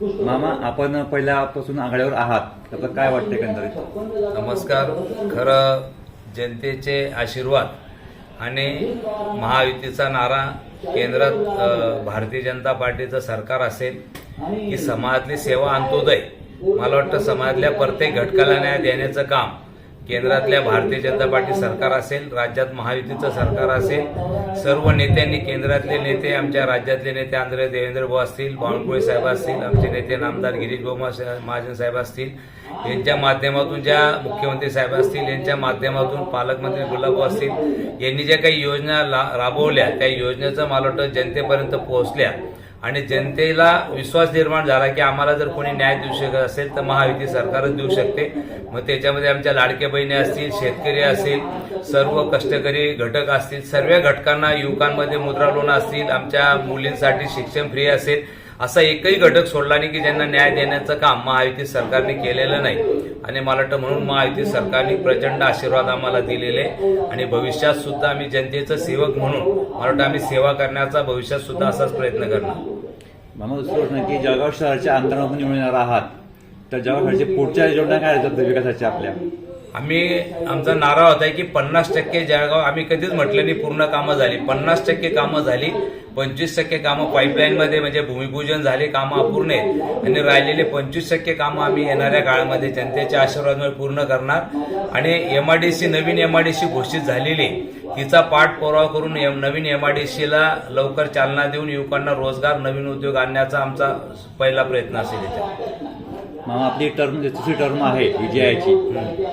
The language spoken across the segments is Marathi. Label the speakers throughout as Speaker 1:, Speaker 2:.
Speaker 1: मामा आपण पहिल्यापासून आघाड्यावर आहात. तर काय वाटतं एकंदरीत?
Speaker 2: नमस्कार. खरं जनतेचे आशीर्वाद आणि महायुतीचा नारा केंद्रात भारतीय जनता पार्टीचं सरकार असेल की समाजातली सेवा अंत्योदय मला वाटतं समाजातल्या प्रत्येक घटकाला न्याय देण्याचं काम केंद्रातल्या भारतीय जनता पार्टी सरकार असेल राज्यात महायुतीचं सरकार असेल सर्व नेत्यांनी केंद्रातले नेते आमच्या राज्यातले नेते आंध्र देवेंद्र भाऊ असतील बावनकुळे साहेब असतील आमचे नेते नामदार गिरीश भाऊ महाजन साहेब असतील यांच्या माध्यमातून ज्या मुख्यमंत्री साहेब असतील यांच्या माध्यमातून पालकमंत्री गुलाबभाऊ असतील यांनी ज्या काही योजना ला- राबवल्या त्या योजनेचं मला वाटतं जनतेपर्यंत पोहोचल्या. आणि जनतेला विश्वास निर्माण झाला की आम्हाला जर कोणी न्याय देऊ शकत असेल तर महायुती सरकारच देऊ शकते. मग त्याच्यामध्ये आमच्या लाडक्या बहिणी असतील शेतकरी असतील सर्व कष्टकरी घटक असतील सर्व घटकांना युवकांमध्ये मुद्रा लोन असतील आमच्या मुलींसाठी शिक्षण फ्री असेल असा एकही घटक सोडला नाही की ज्यांना न्याय देण्याचं काम महायुती सरकारने केलेलं नाही. आणि मला वाटतं म्हणून महायुती सरकारने प्रचंड आशीर्वाद आम्हाला दिलेले आणि भविष्यात सुद्धा आम्ही जनतेचं सेवक म्हणून मला वाटतं आम्ही सेवा करण्याचा भविष्यात सुद्धा असाच प्रयत्न करणार.
Speaker 1: मामा दुसरं प्रश्न की जळगाव शहराच्या अंतरातून निवडणार आहात. तर जळगाव शहराची पुढच्या योजना काय असतात? विकासाच्या आपल्या.
Speaker 2: आम्ही आमचा नारा होता की पन्नास टक्के जळगाव आम्ही कधीच म्हटलं नाही पूर्ण कामं झाली. पन्नास टक्के कामं झाली पंचवीस टक्के कामं पाईपलाईनमध्ये म्हणजे भूमिपूजन झाले कामं अपूर्ण आहेत. आणि राहिलेले पंचवीस टक्के कामं आम्ही येणाऱ्या काळामध्ये जनतेच्या आशीर्वादामुळे पूर्ण करणार. आणि एम आय डी सी नवीन एम आय डी सी घोषित झालेली तिचा पाठपुरावा करून एम- नवीन एम आय डी सीला लवकर चालना देऊन युवकांना रोजगार नवीन उद्योग आणण्याचा आमचा पहिला प्रयत्न असेल याच्यात
Speaker 1: आपली टर्म म्हणजे दुसरी टर्म आहे विजयाची.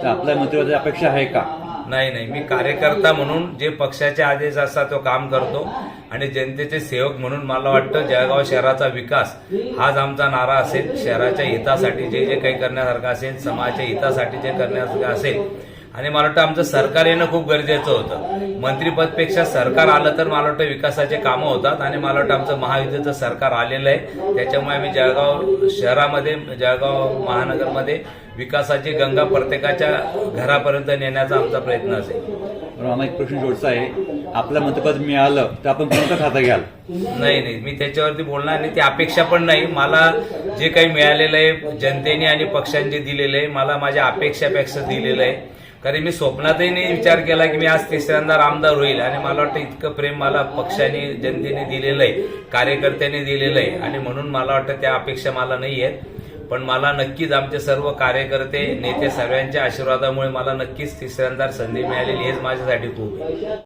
Speaker 1: तर आपल्या मंत्रिपदाची अपेक्षा आहे का?
Speaker 2: नाही नाही. मी कार्यकर्ता म्हणून जे पक्षाचे आदेश असतात तो काम करतो. आणि जनतेचे सेवक म्हणून मला वाटतं जळगाव शहराचा विकास हाच आमचा नारा असेल. शहराच्या हितासाठी जे जे काही करण्यासारखं असेल समाजाच्या हितासाठी जे करण्यासारखं असेल आणि मला वाटतं आमचं सरकार येणं खूप गरजेचं होतं. मंत्रिपदपेक्षा सरकार आलं तर मला वाटतं विकासाचे कामं होतात आणि मला वाटतं आमचं महायुतीचं सरकार आलेलं आहे. त्याच्यामुळे आम्ही जळगाव शहरामध्ये जळगाव महानगरमध्ये विकासाची गंगा प्रत्येकाच्या घरापर्यंत नेण्याचा आमचा प्रयत्न असेल.
Speaker 1: मामा एक प्रश्न जोडचा आहे. आपलं मंत्रिपद मिळालं तर आपण कोणतं खातं घ्याल?
Speaker 2: नाही नाही. मी त्याच्यावरती बोलणार नाही. ती अपेक्षा पण नाही. मला जे काही मिळालेलं आहे जनतेने आणि पक्षांनी दिलेलं आहे मला माझ्या अपेक्षापेक्षा दिलेलं आहे. कारण मी स्वप्नातही नाही विचार केला की मी आज तिसऱ्यांदा आमदार होईल. आणि मला वाटतं इतकं प्रेम मला पक्षाने जनतेने दिलेलं आहे कार्यकर्त्यांनी दिलेलं आहे. आणि म्हणून मला वाटतं त्या अपेक्षा मला नाही आहेत. पण मला नक्कीच आमचे सर्व कार्यकर्ते नेते सर्वांच्या आशीर्वादामुळे मला नक्कीच तिसऱ्यांदा संधी मिळालेली हेच माझ्यासाठी खूप आहे.